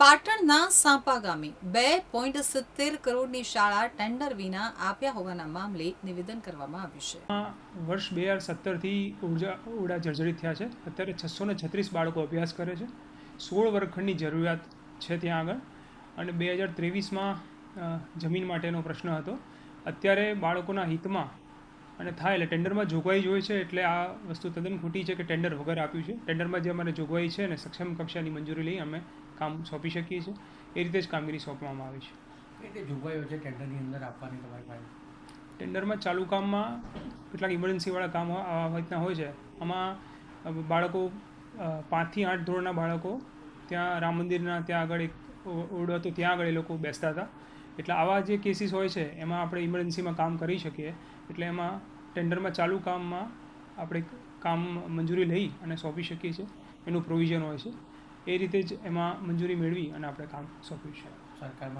પાટણના સાંપા ગામે બે પોઈન્ટ સિત્તેર કરોડની શાળા ટેન્ડર વિના આપ્યા હોવાના મામલે નિવેદન કરવામાં આવ્યું છે. વર્ષ બે હજાર સત્તરથી ઊર્જા ઉડા જર્જરિત થયા છે. અત્યારે છસો ને છત્રીસ બાળકો અભ્યાસ કરે છે. સોળ વર્ગખંડની જરૂરિયાત છે ત્યાં આગળ. અને બે હજાર ત્રેવીસમાં જમીન માટેનો પ્રશ્ન હતો. અત્યારે બાળકોના હિતમાં અને થાય એટલે ટેન્ડરમાં જોગવાઈ જોઈએ છે એટલે આ વસ્તુ તદ્દન ખોટી છે કે ટેન્ડર વગર આપ્યું છે. ટેન્ડરમાં જે અમારે જોગવાઈ છે અને સક્ષમ કક્ષાની મંજૂરી લઈ અમે કામ સોંપી શકીએ છીએ. એ રીતે જ કામગીરી સોંપવામાં આવે છે. એ જોગવાઈઓ છે ટેન્ડરની અંદર આપવાની તમારી પાસે? ટેન્ડરમાં ચાલુ કામમાં કેટલાક ઇમરજન્સીવાળા કામ આવા રીતના હોય છે. આમાં બાળકો પાંચથી આઠ ધોરણના બાળકો ત્યાં રામ મંદિરના ત્યાં આગળ એક ઓરડો હતો ત્યાં આગળ એ લોકો બેસતા હતા. એટલે આવા જે કેસીસ હોય છે એમાં આપણે ઇમરજન્સીમાં કામ કરી શકીએ. એટલે એમાં ટેન્ડરમાં ચાલુ કામમાં આપણે કામ મંજૂરી લઈ અને સોંપી શકીએ છીએ. એનું પ્રોવિઝન હોય છે. એ રીતે જ એમાં મંજૂરી મેળવી અને આપણે કામ સોંપ્યું છે. સરકારમાં